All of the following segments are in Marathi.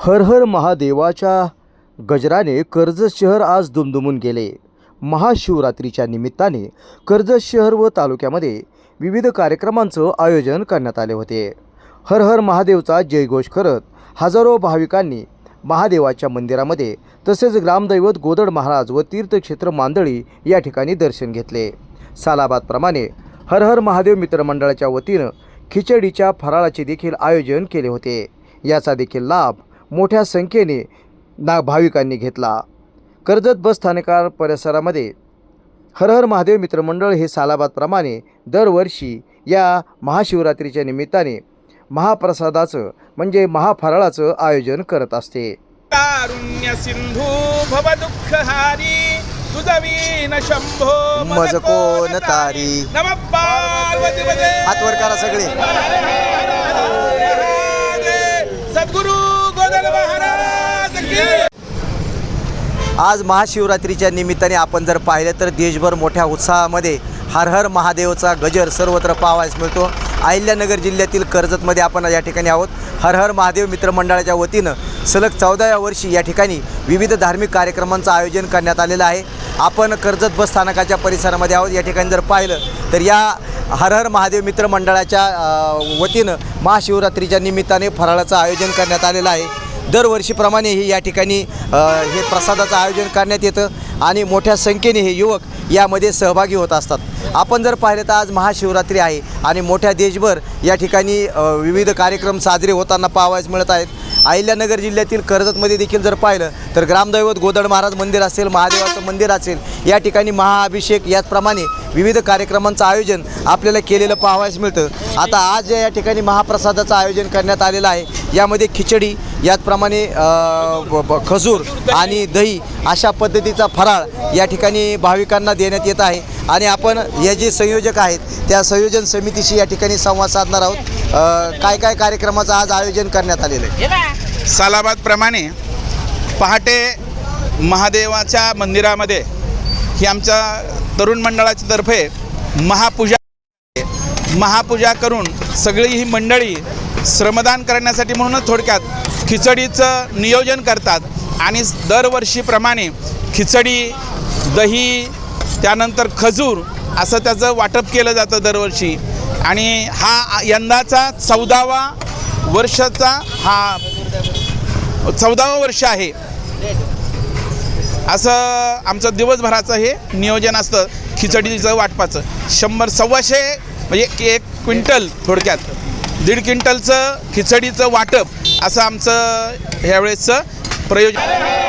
हर हर महादेवाच्या गजराने कर्जत शहर आज दुमदुमून गेले. महाशिवरात्रीच्या निमित्ताने कर्जत शहर व तालुक्यामध्ये विविध कार्यक्रमांचं आयोजन करण्यात आले होते. हर हर महादेवचा जयघोष करत हजारो भाविकांनी महादेवाच्या मंदिरामध्ये तसेच ग्रामदैवत गोदड महाराज व तीर्थक्षेत्र मांदळी या ठिकाणी दर्शन घेतले. सालाबादप्रमाणे हर हर महादेव मित्रमंडळाच्या वतीनं खिचडीच्या फराळाचे देखील आयोजन केले होते. याचा देखील लाभ मोठ्या संख्येने ना भाविकांनी घेतला कर्जत बस स्थानका परिसरामध्ये हर हर महादेव मित्रमंडळ हे सालाबादप्रमाणे दरवर्षी या महाशिवरात्रीच्या निमित्ताने महाप्रसादाचं म्हणजे महाफराळाचं आयोजन करत असते तारी. नम पार्वती पदे. हात वर करा सगळे. आज महाशिवरात्रीच्या निमित्ताने आपण जर पाहिलं तर देशभर मोठ्या उत्साहामध्ये हर हर महादेवचा गजर सर्वत्र पाहावयास मिळतो. अहिल्यानगर जिल्ह्यातील कर्जतमध्ये आपण या ठिकाणी आहोत. हर हर महादेव मित्रमंडळाच्या वतीनं सलग चौदाव्या वर्षी या ठिकाणी विविध धार्मिक कार्यक्रमांचं आयोजन करण्यात आलेलं आहे. आपण कर्जत बस स्थानकाच्या परिसरामध्ये आहोत. या ठिकाणी जर पाहिलं तर या हर हर महादेव मित्रमंडळाच्या वतीनं महाशिवरात्रीच्या निमित्ताने फराळाचं आयोजन करण्यात आलेलं आहे. दरवर्षीप्रमाणे हे या ठिकाणी हे प्रसादाचं आयोजन करण्यात येतं आणि मोठ्या संख्येने हे युवक यामध्ये सहभागी होत असतात. आपण जर पाहिलं तर आज महाशिवरात्री आहे आणि मोठ्या देशभर या ठिकाणी विविध कार्यक्रम साजरे होताना पाहावयास मिळत आहेत. अहिल्यानगर जिल्ह्यातील कर्जतमध्ये देखील जर पाहिलं तर ग्रामदैवत गोदड महाराज मंदिर असेल महादेवाचं मंदिर असेल या ठिकाणी महाअभिषेक याचप्रमाणे विविध कार्यक्रमांचं आयोजन आपल्याला केलेलं पाहावयास मिळतं. आता आज या ठिकाणी महाप्रसादाचं आयोजन करण्यात आलेलं आहे यामध्ये खिचडी याचप्रमाणे खजूर आणि दही अशा पद्धतीचा फराळ या ठिकाणी भाविकांना देण्यात येत आहे. आणि आपण या जे संयोजक आहेत त्या संयोजन समितीशी या ठिकाणी संवाद साधणार आहोत. काय काय कार्यक्रमाचं आज आयोजन करण्यात आलेलं आहे? सालाबाद प्रमाणे पहाटे महादेवाच्या मंदिरामध्ये ही आमच्या तरुण मंडळाच्या तर्फे महापूजा महापूजा करून सगळी ही मंडळी श्रमदान करण्यासाठी म्हणूनच थोडक्यात खिचडीचं नियोजन करतात. आणि दरवर्षीप्रमाणे खिचडी दही त्यानंतर खजूर असं त्याचं वाटप केलं जातं दरवर्षी. आणि हा यंदाचा चौदावा वर्षाचा हा चौदावं वर्ष आहे. असं आमचं दिवसभराचं हे नियोजन असतं खिचडीचं वाटपाचं. शंभर सव्वाशे म्हणजे एक क्विंटल थोडक्यात. दीड क्विंटलचं खिचडीचं वाटप असं आमचं ह्यावेळेसचं प्रयोजन.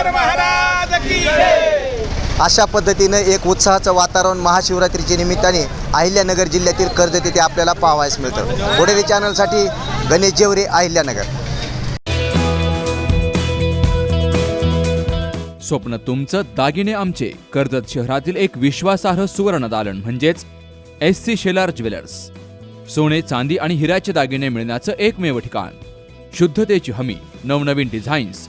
नागेश्वर महाराज की अशा पद्धतीनं एक उत्साहाचं वातावरण महाशिवरात्रीच्या निमित्ताने अहिल्यानगर जिल्ह्यातील कर्जत येथे आपल्याला पाहावयास मिळतं. बोडेरी चॅनलसाठी गणेश जेवरे अहिल्यानगर. स्वप्न तुमचं दागिने आमचे. कर्जत शहरातील एक विश्वासार्ह सुवर्ण दालन म्हणजेच एस सी शेलार ज्वेलर्स सोने चांदी आणि हिऱ्याचे दागिने मिळण्याचं एकमेव ठिकाण. शुद्धतेची हमी नवनवीन डिझाईन्स